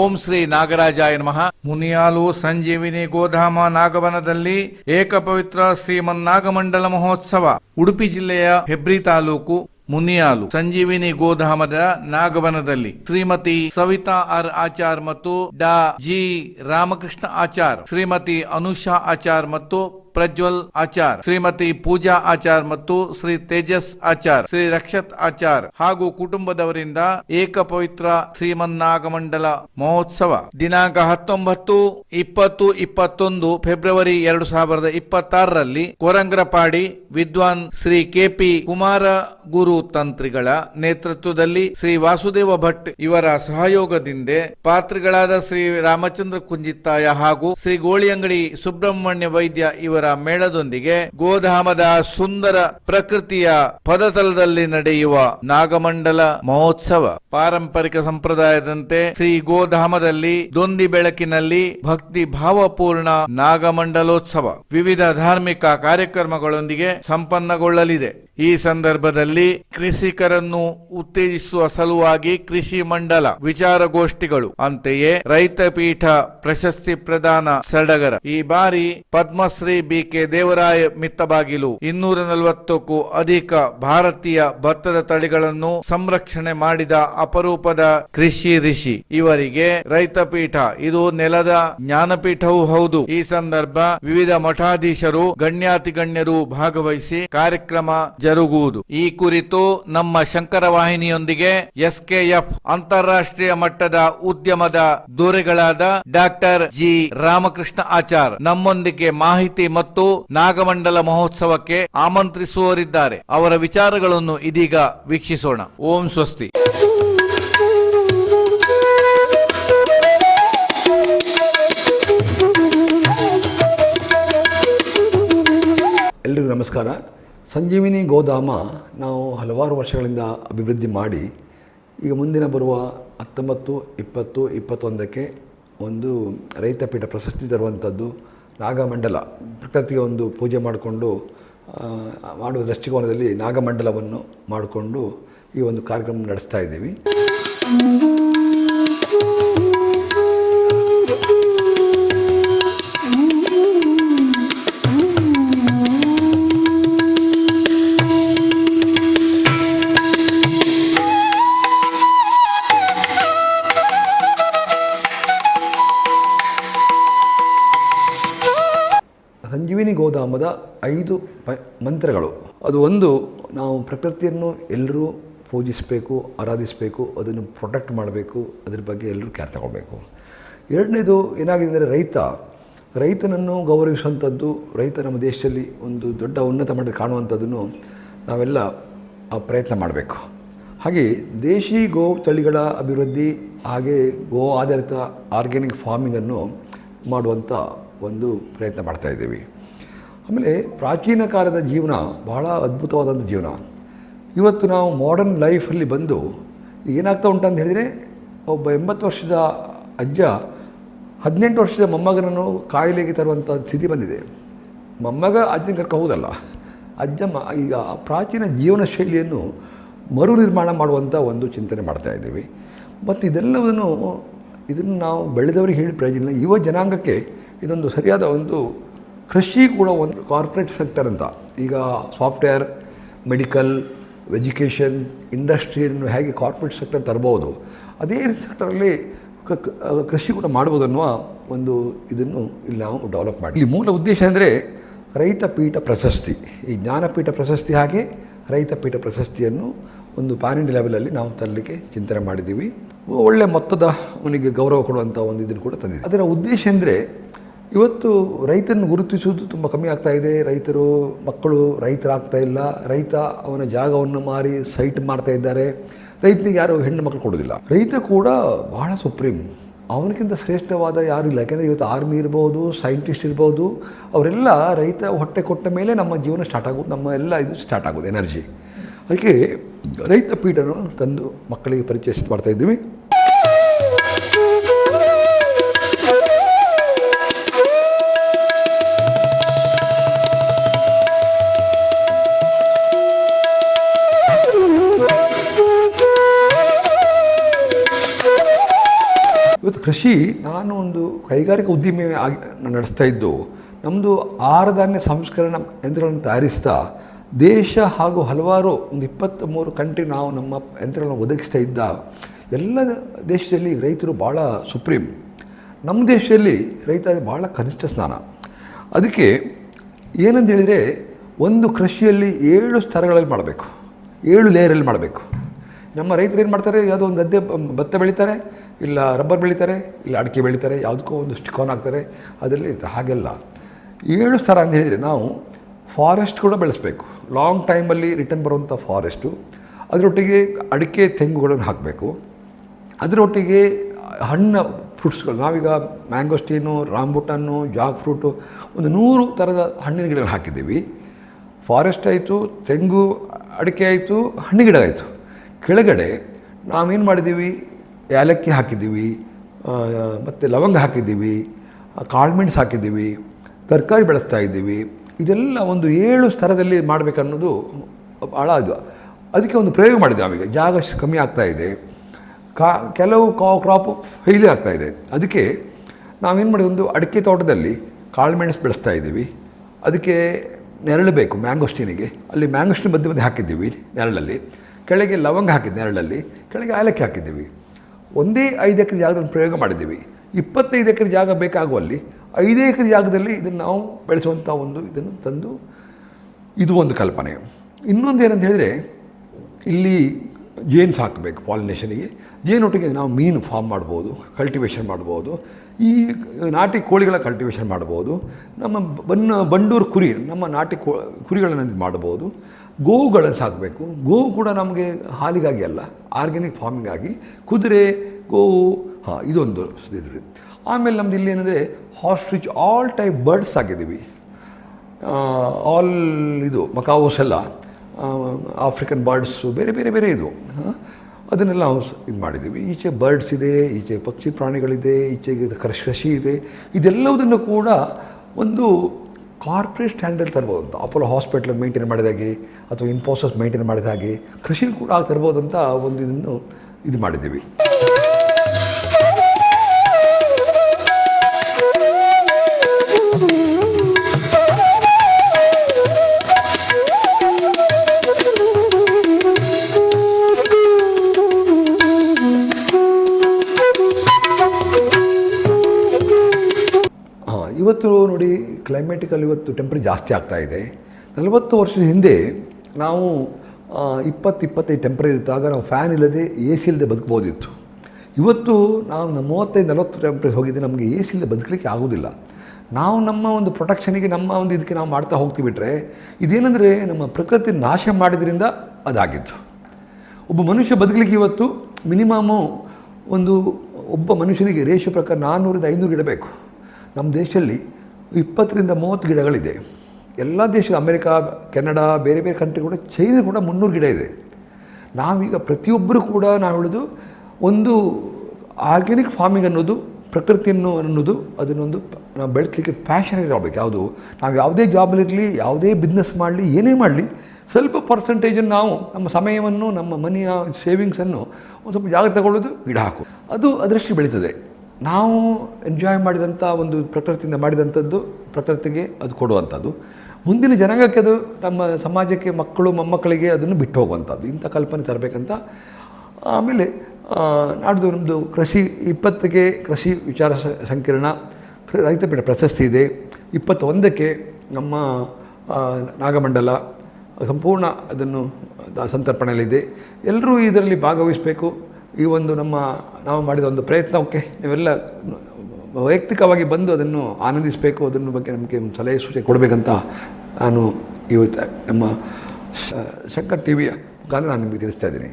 ಓಂ ಶ್ರೀ ನಾಗರಾಜಾಯ ನಮಃ. ಮುನಿಯಾಲು ಸಂಜೀವಿನಿ ಗೋಧಾಮ ನಾಗವನದಲ್ಲಿ ಏಕಪವಿತ್ರ ಶ್ರೀಮನ್ನಾಗಮಂಡಲ ಮಹೋತ್ಸವ. ಉಡುಪಿ ಜಿಲ್ಲೆಯ ಹೆಬ್ರಿ ತಾಲೂಕು ಮುನಿಯಾಲು ಸಂಜೀವಿನಿ ಗೋಧಾಮದ ನಾಗವನದಲ್ಲಿ ಶ್ರೀಮತಿ ಸವಿತಾ ಆರ್ ಆಚಾರ್ ಮತ್ತು ಡಾ ಜಿ ರಾಮಕೃಷ್ಣ ಆಚಾರ್, ಶ್ರೀಮತಿ ಅನುಷಾ ಆಚಾರ್ ಮತ್ತು ಪ್ರಜ್ವಲ್ ಆಚಾರ್, ಶ್ರೀಮತಿ ಪೂಜಾ ಆಚಾರ್ ಮತ್ತು ಶ್ರೀ ತೇಜಸ್ ಆಚಾರ್, ಶ್ರೀ ರಕ್ಷತ್ ಆಚಾರ್ ಹಾಗೂ ಕುಟುಂಬದವರಿಂದ ಏಕ ಪವಿತ್ರ ಶ್ರೀಮನ್ನಾಗಮಂಡಲ ಮಹೋತ್ಸವ. ದಿನಾಂಕ ಹತ್ತೊಂಬತ್ತು ಇಪ್ಪತ್ತು ಇಪ್ಪತ್ತೊಂದು ಫೆಬ್ರವರಿ ಎರಡು ಸಾವಿರದ ಇಪ್ಪತ್ತಾರರಲ್ಲಿ ಕೊರಂಗ್ರಪಾಡಿ ವಿದ್ವಾನ್ ಶ್ರೀ ಕೆಪಿ ಕುಮಾರ ಗುರು ತಂತ್ರಿಗಳ ನೇತೃತ್ವದಲ್ಲಿ ಶ್ರೀ ವಾಸುದೇವ ಭಟ್ ಇವರ ಸಹಯೋಗದಿಂದ ಪಾತ್ರಿಗಳಾದ ಶ್ರೀ ರಾಮಚಂದ್ರ ಕುಂಜಿತ್ತಾಯ ಹಾಗೂ ಶ್ರೀ ಗೋಳಿಯಂಗಡಿ ಸುಬ್ರಹ್ಮಣ್ಯ ವೈದ್ಯ ಇವರ ಮೇಳದೊಂದಿಗೆ ಗೋಧಾಮದ ಸುಂದರ ಪ್ರಕೃತಿಯ ಪದತಲದಲ್ಲಿ ನಡೆಯುವ ನಾಗಮಂಡಲ ಮಹೋತ್ಸವ. ಪಾರಂಪರಿಕ ಸಂಪ್ರದಾಯದಂತೆ ಶ್ರೀ ಗೋಧಾಮದಲ್ಲಿ ದೊಂದಿ ಬೆಳಕಿನಲ್ಲಿ ಭಕ್ತಿ ಭಾವಪೂರ್ಣ ನಾಗಮಂಡಲೋತ್ಸವ. ವಿವಿಧ ಧಾರ್ಮಿಕ ಕಾರ್ಯಕ್ರಮಗಳೊಂದಿಗೆ ಸಂಪನ್ನಗೊಳ್ಳಲಿದೆ. ಈ ಸಂದರ್ಭದಲ್ಲಿ ಕೃಷಿಕರನ್ನು ಉತ್ತೇಜಿಸುವ ಸಲುವಾಗಿ ಕೃಷಿ ಮಂಡಲ ವಿಚಾರಗೋಷ್ಠಿಗಳು, ಅಂತೆಯೇ ರೈತ ಪೀಠ ಪ್ರಶಸ್ತಿ ಪ್ರದಾನ ಸಡಗರ. ಈ ಬಾರಿ ಪದ್ಮಶ್ರೀ ಬಿಕೆ ದೇವರಾಯ ಮಿತ್ತಬಾಗಿಲು ಇನ್ನೂರ ನಲವತ್ತಕ್ಕೂ ಅಧಿಕ ಭಾರತೀಯ ಭತ್ತದ ತಳಿಗಳನ್ನು ಸಂರಕ್ಷಣೆ ಮಾಡಿದ ಅಪರೂಪದ ಕೃಷಿ ಋಷಿ ಇವರಿಗೆ ರೈತ ಪೀಠ, ಇದು ನೆಲದ ಜ್ಞಾನಪೀಠವೂ ಹೌದು. ಈ ಸಂದರ್ಭ ವಿವಿಧ ಮಠಾಧೀಶರು ಗಣ್ಯಾತಿ ಗಣ್ಯರು ಭಾಗವಹಿಸಿ ಕಾರ್ಯಕ್ರಮ ಜರುಗುವುದು. ಈ ಕುರಿತು ನಮ್ಮ ಶಂಕರ ವಾಹಿನಿಯೊಂದಿಗೆ ಎಸ್ಕೆಎಫ್ ಅಂತಾರಾಷ್ಟ್ರೀಯ ಮಟ್ಟದ ಉದ್ಯಮದ ದೊರೆಗಳಾದ ಡಾಕ್ಟರ್ ಜಿ. ರಾಮಕೃಷ್ಣ ಆಚಾರ್ ನಮ್ಮೊಂದಿಗೆ ಮಾಹಿತಿ ಮತ್ತು ನಾಗಮಂಡಲ ಮಹೋತ್ಸವಕ್ಕೆ ಆಮಂತ್ರಿಸುವವರಿದ್ದಾರೆ. ಅವರ ವಿಚಾರಗಳನ್ನು ಇದೀಗ ವೀಕ್ಷಿಸೋಣ. ಓಂ ಸ್ವಸ್ತಿ. ಎಲ್ರಿಗೂ ನಮಸ್ಕಾರ. ಸಂಜೀವಿನಿ ಗೋಧಾಮ ನಾವು ಹಲವಾರು ವರ್ಷಗಳಿಂದ ಅಭಿವೃದ್ಧಿ ಮಾಡಿ, ಈಗ ಮುಂದಿನ ಬರುವ ಹತ್ತೊಂಬತ್ತು, ಇಪ್ಪತ್ತು, ಇಪ್ಪತ್ತೊಂದಕ್ಕೆ ಒಂದು ರೈತಪೀಠ ಪ್ರಶಸ್ತಿ ತರುವಂಥದ್ದು ನಾಗಮಂಡಲ. ಪ್ರಕೃತಿಗೆ ಒಂದು ಪೂಜೆ ಮಾಡಿಕೊಂಡು ಮಾಡುವ ದೃಷ್ಟಿಕೋನದಲ್ಲಿ ನಾಗಮಂಡಲವನ್ನು ಮಾಡಿಕೊಂಡು ಈ ಒಂದು ಕಾರ್ಯಕ್ರಮ ನಡೆಸ್ತಾ ಇದ್ದೀವಿ. ಐದು ಪ ಮಂತ್ರಗಳು. ಅದು ಒಂದು, ನಾವು ಪ್ರಕೃತಿಯನ್ನು ಎಲ್ಲರೂ ಪೂಜಿಸಬೇಕು, ಆರಾಧಿಸಬೇಕು, ಅದನ್ನು ಪ್ರೊಟೆಕ್ಟ್ ಮಾಡಬೇಕು, ಅದ್ರ ಬಗ್ಗೆ ಎಲ್ಲರೂ ಕೇರ್ ತಗೊಳ್ಬೇಕು ಎರಡನೇದು ಏನಾಗಿದೆ ಅಂದರೆ ರೈತ. ರೈತನನ್ನು ಗೌರವಿಸುವಂಥದ್ದು, ರೈತ ನಮ್ಮ ದೇಶದಲ್ಲಿ ಒಂದು ದೊಡ್ಡ ಉನ್ನತ ಮಟ್ಟಕ್ಕೆ ಕಾಣುವಂಥದ್ದನ್ನು ನಾವೆಲ್ಲ ಪ್ರಯತ್ನ ಮಾಡಬೇಕು. ಹಾಗೆ ದೇಶಿ ಗೋ ತಳಿಗಳ ಅಭಿವೃದ್ಧಿ, ಹಾಗೆ ಗೋ ಆಧಾರಿತ ಆರ್ಗ್ಯಾನಿಕ್ ಫಾರ್ಮಿಂಗನ್ನು ಮಾಡುವಂಥ ಒಂದು ಪ್ರಯತ್ನ ಮಾಡ್ತಾ ಇದ್ದೀವಿ. ಆಮೇಲೆ ಪ್ರಾಚೀನ ಕಾಲದ ಜೀವನ ಬಹಳ ಅದ್ಭುತವಾದಂಥ ಜೀವನ. ಇವತ್ತು ನಾವು ಮಾಡರ್ನ್ ಲೈಫಲ್ಲಿ ಬಂದು ಏನಾಗ್ತಾ ಉಂಟಂತ ಹೇಳಿದರೆ ಒಬ್ಬ ಎಂಬತ್ತು ವರ್ಷದ ಅಜ್ಜ ಹದಿನೆಂಟು ವರ್ಷದ ಮೊಮ್ಮಗನನ್ನು ಕಾಯಿಲೆಗೆ ತರುವಂಥ ಸ್ಥಿತಿ ಬಂದಿದೆ. ಮೊಮ್ಮಗ ಅಜ್ಜನ ಕರ್ಕ ಹೋದಲ್ಲ. ಅಜ್ಜ ಮ, ಈಗ ಪ್ರಾಚೀನ ಜೀವನ ಶೈಲಿಯನ್ನು ಮರು ನಿರ್ಮಾಣ ಮಾಡುವಂಥ ಒಂದು ಚಿಂತನೆ ಮಾಡ್ತಾ ಇದ್ದೀವಿ. ಮತ್ತು ಇದೆಲ್ಲವನ್ನು, ಇದನ್ನು ನಾವು ಬೆಳೆದವರಿಗೆ ಹೇಳಿ ಪ್ರಯೋಜನ ಯುವ ಜನಾಂಗಕ್ಕೆ ಇದೊಂದು ಸರಿಯಾದ ಒಂದು ಕೃಷಿ ಕೂಡ ಒಂದು ಕಾರ್ಪೊರೇಟ್ ಸೆಕ್ಟರ್ ಅಂತ. ಈಗ ಸಾಫ್ಟ್ವೇರ್ ಮೆಡಿಕಲ್ ಎಜುಕೇಷನ್ ಇಂಡಸ್ಟ್ರಿಯನ್ನು ಹೇಗೆ ಕಾರ್ಪೊರೇಟ್ ಸೆಕ್ಟರ್ ತರ್ಬೋದು, ಅದೇ ಸೆಕ್ಟರಲ್ಲಿ ಕೃಷಿ ಕೂಡ ಮಾಡ್ಬೋದು ಅನ್ನುವ ಒಂದು ಇದನ್ನು ಇಲ್ಲಿ ನಾವು ಡೆವಲಪ್ ಮಾಡಿ. ಇಲ್ಲಿ ಮೂಲ ಉದ್ದೇಶ ಅಂದರೆ ರೈತ ಪೀಠ ಪ್ರಶಸ್ತಿ. ಈ ಜ್ಞಾನಪೀಠ ಪ್ರಶಸ್ತಿ ಹಾಗೆ ರೈತ ಪೀಠ ಪ್ರಶಸ್ತಿಯನ್ನು ಒಂದು ಪ್ಯಾನ್ ಇಂಡಿಯಾ ಲೆವೆಲಲ್ಲಿ ನಾವು ತರಲಿಕ್ಕೆ ಚಿಂತನೆ ಮಾಡಿದ್ದೀವಿ. ಒಳ್ಳೆ ಮೊತ್ತದ ಅವನಿಗೆ ಗೌರವ ಕೊಡುವಂಥ ಒಂದು ಇದನ್ನು ಕೂಡ ತಂದಿದೆ ಅದರ ಉದ್ದೇಶ ಅಂದರೆ ಇವತ್ತು ರೈತನ ಗುರುತಿಸುವುದು ತುಂಬ ಕಮ್ಮಿ ಆಗ್ತಾ ಇದೆ. ರೈತರು, ಮಕ್ಕಳು, ರೈತರಾಗ್ತಾ ಇಲ್ಲ. ರೈತ ಅವನ ಜಾಗವನ್ನು ಮಾರಿ ಸೈಟ್ ಮಾಡ್ತಾ ಇದ್ದಾರೆ. ರೈತನಿಗೆ ಯಾರು ಹೆಣ್ಣು ಮಕ್ಕಳು ಕೊಡೋದಿಲ್ಲ ರೈತ ಕೂಡ ಬಹಳ ಸುಪ್ರೀಂ. ಅವನಿಗಿಂತ ಶ್ರೇಷ್ಠವಾದ ಯಾರು ಇಲ್ಲ. ಯಾಕೆಂದರೆ ಇವತ್ತು ಆರ್ಮಿ ಇರ್ಬೋದು, ಸೈಂಟಿಸ್ಟ್ ಇರ್ಬೋದು, ಅವರೆಲ್ಲ ರೈತ ಹೊಟ್ಟೆ ಕೊಟ್ಟ ಮೇಲೆ ನಮ್ಮ ಜೀವನ ಸ್ಟಾರ್ಟ್ ಆಗೋದು ನಮ್ಮ ಎಲ್ಲ ಇದು ಸ್ಟಾರ್ಟ್ ಆಗೋದು ಎನರ್ಜಿ. ಅದಕ್ಕೆ ರೈತ ಪೀಠನು ತಂದು ಮಕ್ಕಳಿಗೆ ಪರಿಚಯಿಸಿ ಮಾಡ್ತಾ ಕೃಷಿ ನಾನು ಒಂದು ಕೈಗಾರಿಕಾ ಉದ್ದಿಮೆ ಆಗಿ ನಡೆಸ್ತಾ ಇದ್ದು ನಮ್ಮದು ಆಹಾರಧಾನ್ಯ ಸಂಸ್ಕರಣ ಯಂತ್ರಗಳನ್ನು ತಯಾರಿಸ್ತಾ, ದೇಶ ಹಾಗೂ ಹಲವಾರು ಒಂದು ಇಪ್ಪತ್ತ ಮೂರು ಕಂಟ್ರಿ ನಾವು ನಮ್ಮ ಯಂತ್ರಗಳನ್ನು ಒದಗಿಸ್ತಾ ಇದ್ದ ಎಲ್ಲ ದೇಶದಲ್ಲಿ ರೈತರು ಭಾಳ ಸುಪ್ರೀಂ. ನಮ್ಮ ದೇಶದಲ್ಲಿ ರೈತ ಭಾಳ ಕನಿಷ್ಠ ಸ್ಥಾನ. ಅದಕ್ಕೆ ಏನಂತ ಹೇಳಿದರೆ, ಒಂದು ಕೃಷಿಯಲ್ಲಿ ಏಳು ಸ್ತರಗಳಲ್ಲಿ ಮಾಡಬೇಕು. ಏಳು ಲೇಯರಲ್ಲಿ ಮಾಡಬೇಕು. ನಮ್ಮ ರೈತರು ಏನು ಮಾಡ್ತಾರೆ? ಯಾವುದೋ ಒಂದು ಗದ್ದೆ ಭತ್ತ ಬೆಳೀತಾರೆ, ಇಲ್ಲ ರಬ್ಬರ್ ಬೆಳೀತಾರೆ, ಇಲ್ಲ ಅಡಿಕೆ ಬೆಳೀತಾರೆ, ಯಾವುದಕ್ಕೋ ಒಂದು ಸ್ಟಿಕಾನ್ ಹಾಕ್ತಾರೆ. ಅದರಲ್ಲಿ ಇರ್ತಾರೆ ಹಾಗೆಲ್ಲ. ಏಳು ಸ್ಥರ ಅಂತ ಹೇಳಿದರೆ ನಾವು ಫಾರೆಸ್ಟ್ ಕೂಡ ಬೆಳೆಸಬೇಕು. ಲಾಂಗ್ ಟೈಮಲ್ಲಿ ರಿಟರ್ನ್ ಬರುವಂಥ ಫಾರೆಸ್ಟು ಅದರೊಟ್ಟಿಗೆ ಅಡಿಕೆ, ತೆಂಗುಗಳನ್ನು ಹಾಕಬೇಕು. ಅದರೊಟ್ಟಿಗೆ ಹಣ್ಣು ಫ್ರೂಟ್ಸ್ಗಳು ನಾವೀಗ ಮ್ಯಾಂಗೋಸ್ಟೀನು ರಾಂಬುಟನ್ನು ಜಾಕ್ ಫ್ರೂಟು ಒಂದು ನೂರು ಥರದ ಹಣ್ಣಿನ ಗಿಡಗಳನ್ನು ಹಾಕಿದ್ದೀವಿ. ಫಾರೆಸ್ಟ್ ಆಯಿತು, ತೆಂಗು, ಅಡಿಕೆ ಆಯಿತು ಹಣ್ಣಿನ ಗಿಡ ಆಯಿತು. ಕೆಳಗಡೆ ನಾವೇನು ಮಾಡಿದ್ದೀವಿ? ಏಲಕ್ಕಿ ಹಾಕಿದ್ದೀವಿ ಮತ್ತು ಲವಂಗ ಹಾಕಿದ್ದೀವಿ ಕಾಳುಮೆಣಸು ಹಾಕಿದ್ದೀವಿ, ತರಕಾರಿ ಬೆಳೆಸ್ತಾ ಇದ್ದೀವಿ. ಇದೆಲ್ಲ ಒಂದು ಏಳು ಸ್ತರದಲ್ಲಿ ಮಾಡಬೇಕನ್ನೋದು ಭಾಳ ಇದು. ಅದಕ್ಕೆ ಒಂದು ಪ್ರಯೋಗ ಮಾಡಿದೆ ನಾವೀಗ. ಜಾಗ ಕಮ್ಮಿ ಆಗ್ತಾ ಇದೆ. ಕಾ, ಕೆಲವು ಕಾ, ಕ್ರಾಪ್ ಫೇಲಿ ಆಗ್ತಾ ಇದೆ. ಅದಕ್ಕೆ ನಾವೇನು ಮಾಡಿ ಒಂದು ಅಡಿಕೆ ತೋಟದಲ್ಲಿ ಕಾಳುಮೆಣಸು ಬೆಳೆಸ್ತಾ ಇದ್ದೀವಿ. ಅದಕ್ಕೆ ನೆರಳು ಬೇಕು ಮ್ಯಾಂಗೋಸ್ಟೀನಿಗೆ ಅಲ್ಲಿ ಮ್ಯಾಂಗೋಸ್ಟೀನ್ ಮಧ್ಯೆ ಮಧ್ಯೆ ಹಾಕಿದ್ದೀವಿ ನೆರಳಲ್ಲಿ. ಕೆಳಗೆ ಲವಂಗ ಹಾಕಿದ್ದೆ ನೆರಳಲ್ಲಿ, ಕೆಳಗೆ ಏಲಕ್ಕಿ ಹಾಕಿದ್ದೀವಿ. ಒಂದೇ ಐದು ಎಕರೆ ಜಾಗದಲ್ಲಿ ಪ್ರಯೋಗ ಮಾಡಿದ್ದೀವಿ. ಇಪ್ಪತ್ತೈದು ಎಕರೆ ಜಾಗ ಬೇಕಾಗುವಲ್ಲಿ ಐದೇ ಎಕರೆ ಜಾಗದಲ್ಲಿ ಇದನ್ನು ನಾವು ಬೆಳೆಸುವಂಥ ಒಂದು ಇದನ್ನು ತಂದು ಇದು ಒಂದು ಕಲ್ಪನೆ. ಇನ್ನೊಂದು ಏನಂತ ಹೇಳಿದರೆ, ಇಲ್ಲಿ ಜೇನು ಸಾಕಬೇಕು ಪಾಲಿನೇಷನಿಗೆ ಜೇನೊಟ್ಟಿಗೆ ನಾವು ಮೀನು ಫಾರ್ಮ್ ಮಾಡ್ಬೋದು ಕಲ್ಟಿವೇಷನ್ ಮಾಡ್ಬೋದು, ಈ ನಾಟಿ ಕೋಳಿಗಳ ಕಲ್ಟಿವೇಷನ್ ಮಾಡ್ಬೋದು, ನಮ್ಮ ಬನ್ನ, ಬಂಡೂರು ಕುರಿ, ನಮ್ಮ ನಾಟಿ ಕೋ, ಕುರಿಗಳನ್ನು ಮಾಡ್ಬೋದು. ಗೋವುಗಳನ್ನು ಸಾಕಬೇಕು. ಗೋವು ಕೂಡ ನಮಗೆ ಹಾಲಿಗಾಗಿ ಅಲ್ಲ ಆರ್ಗ್ಯಾನಿಕ್ ಫಾರ್ಮಿಂಗ್ ಆಗಿ ಕುದುರೆ, ಗೋವು, ಹಾಂ, ಇದೊಂದು ಇದ್ರಿ ಆಮೇಲೆ ನಮ್ದು ಇಲ್ಲಿ ಏನಂದರೆ ಹಾಸ್ಟ್ರಿಚ್ ಆಲ್ ಟೈಪ್ ಬರ್ಡ್ಸ್ ಆಗಿದ್ದೀವಿ ಆಲ್ ಇದು ಮಕಾವೋಸ್ ಎಲ್ಲ ಆಫ್ರಿಕನ್ ಬರ್ಡ್ಸು ಬೇರೆ ಬೇರೆ ಬೇರೆ ಇದು ಅದನ್ನೆಲ್ಲ ನಾವು ಇದು ಮಾಡಿದ್ದೀವಿ ಈಚೆ ಬರ್ಡ್ಸ್ ಇದೆ, ಈಚೆ ಪಕ್ಷಿ ಪ್ರಾಣಿಗಳಿದೆ ಈಚೆಗೆ ಕೃಷಿ ಕೃಷಿ ಇದೆ. ಇದೆಲ್ಲವುದನ್ನು ಕೂಡ ಒಂದು ಕಾರ್ಪೊರೇಟ್ ಸ್ಟ್ಯಾಂಡರ್ಡ್ ತರ್ಬೋದು ಅಂತ ಅಪೋಲೋ ಹಾಸ್ಪಿಟ್ಲ್ ಮೇಂಟೈನ್ ಮಾಡಿದ ಹಾಗೆ, ಅಥವಾ ಇನ್ಫೋಸಸ್ ಮೇಂಟೈನ್ ಮಾಡಿದ ಹಾಗೆ ಕೃಷಿ ಕೂಡ ತರ್ಬೋದು ಅಂತ ಒಂದು ಇದನ್ನು ಇದು ಮಾಡಿದ್ದೀವಿ ಕ್ಲೈಮೇಟಿಕಲ್ಲಿ ಇವತ್ತು ಟೆಂಪ್ರೇಚರ್ ಜಾಸ್ತಿ ಆಗ್ತಾ ಇದೆ. ನಲವತ್ತು ವರ್ಷದ ಹಿಂದೆ ನಾವು ಇಪ್ಪತ್ತು ಇಪ್ಪತ್ತೈದು ಟೆಂಪ್ರೇಚರ್ ಆಗ ನಾವು ಫ್ಯಾನ್ ಇಲ್ಲದೆ ಎ ಸಿ ಇಲ್ಲದೆ ಬದುಕ್ಬೋದಿತ್ತು. ಇವತ್ತು ನಾವು ಮೂವತ್ತೈದು, ನಲವತ್ತು ಟೆಂಪ್ರೇಚರ್ ಹೋಗಿದ್ದೆ, ನಮಗೆ ಎ ಸಿ ಇಲ್ಲದೆ ಬದುಕಲಿಕ್ಕೆ ಆಗೋದಿಲ್ಲ. ನಾವು ನಮ್ಮ ಒಂದು ಪ್ರೊಟೆಕ್ಷನಿಗೆ ನಮ್ಮ ಒಂದು ಇದಕ್ಕೆ ನಾವು ಮಾಡ್ತಾ ಹೋಗ್ತೀವಿ ಬಿಟ್ಟರೆ ಇದೇನೆಂದರೆ ನಮ್ಮ ಪ್ರಕೃತಿ ನಾಶ ಮಾಡಿದ್ರಿಂದ ಅದಾಗಿತ್ತು. ಒಬ್ಬ ಮನುಷ್ಯ ಬದುಕಲಿಕ್ಕೆ ಇವತ್ತು ಮಿನಿಮಮು ಒಂದು, ಒಬ್ಬ ಮನುಷ್ಯನಿಗೆ ರೇಷು ಪ್ರಕಾರ ನಾನ್ನೂರಿಂದ ಐನೂರು ಇಡಬೇಕು. ಬೇಕು ನಮ್ಮ ದೇಶದಲ್ಲಿ ಇಪ್ಪತ್ತರಿಂದ ಮೂವತ್ತು ಗಿಡಗಳಿದೆ. ಎಲ್ಲ ದೇಶದ ಅಮೆರಿಕ, ಕೆನಡಾ, ಬೇರೆ ಬೇರೆ ಕಂಟ್ರಿ ಕೂಡ, ಚೈನ ಕೂಡ ಮುನ್ನೂರು ಗಿಡ ಇದೆ. ನಾವೀಗ ಪ್ರತಿಯೊಬ್ಬರು ಕೂಡ ನಾವು ಹೇಳೋದು ಒಂದು ಆರ್ಗ್ಯಾನಿಕ್ ಫಾರ್ಮಿಂಗ್ ಅನ್ನೋದು, ಪ್ರಕೃತಿಯನ್ನು ಅನ್ನೋದು, ಅದನ್ನೊಂದು ನಾವು ಬೆಳೆಸಲಿಕ್ಕೆ ಪ್ಯಾಷನ್ ಇರಬೇಕು. ಯಾವುದು? ನಾವು ಯಾವುದೇ ಜಾಬಲ್ಲಿರಲಿ ಯಾವುದೇ ಬಿಸ್ನೆಸ್ ಮಾಡಲಿ, ಏನೇ ಮಾಡಲಿ, ಸ್ವಲ್ಪ ಪರ್ಸೆಂಟೇಜನ್ನು ನಾವು ನಮ್ಮ ಸಮಯವನ್ನು, ನಮ್ಮ ಮನಿಯ ಸೇವಿಂಗ್ಸನ್ನು ಒಂದು ಸ್ವಲ್ಪ ಜಾಗ ತಗೊಳ್ಳೋದು ಗಿಡ ಹಾಕು ಅದು ಅದರಷ್ಟು ಬೆಳೀತದೆ. ನಾವು ಎಂಜಾಯ್ ಮಾಡಿದಂಥ ಒಂದು ಪ್ರಕೃತಿಯಿಂದ ಮಾಡಿದಂಥದ್ದು ಪ್ರಕೃತಿಗೆ ಅದು ಕೊಡುವಂಥದ್ದು. ಮುಂದಿನ ಜನಾಂಗಕ್ಕೆ ಅದು ನಮ್ಮ ಸಮಾಜಕ್ಕೆ ಮಕ್ಕಳು, ಮೊಮ್ಮಕ್ಕಳಿಗೆ ಅದನ್ನು ಬಿಟ್ಟು ಹೋಗುವಂಥದ್ದು. ಇಂಥ ಕಲ್ಪನೆ ತರಬೇಕಂತ ಆಮೇಲೆ ನಾಡ್ದು ನಮ್ಮದು ಕೃಷಿ ಇಪ್ಪತ್ತಿಗೆ ಕೃಷಿ ವಿಚಾರ ಸಂಕಿರಣ. ರೈತ ರೈತಪೀಠ ಪ್ರಶಸ್ತಿ ಇದೆ. ಇಪ್ಪತ್ತೊಂದಕ್ಕೆ ನಮ್ಮ ನಾಗಮಂಡಲ ಸಂಪೂರ್ಣ ಅದನ್ನು ಸಂತರ್ಪಣೆಯಲ್ಲಿದೆ. ಎಲ್ಲರೂ ಇದರಲ್ಲಿ ಭಾಗವಹಿಸಬೇಕು. ಈ ಒಂದು ನಮ್ಮ, ನಾವು ಮಾಡಿದ ಒಂದು ಪ್ರಯತ್ನಕ್ಕೆ ನೀವೆಲ್ಲ ವೈಯಕ್ತಿಕವಾಗಿ ಬಂದು ಅದನ್ನು ಆನಂದಿಸಬೇಕು, ಅದನ್ನ ಬಗ್ಗೆ ನಮಗೆ ಸಲಹೆ ಸೂಚನೆ ಕೊಡಬೇಕಂತ ನಾನು ಇವತ್ತು ನಮ್ಮ ಶಂಕರ್ ಟಿ ವಿಯ ಮುಖಾಂತರ ನಾನು ನಿಮಗೆ ತಿಳಿಸ್ತಾ ಇದ್ದೀನಿ.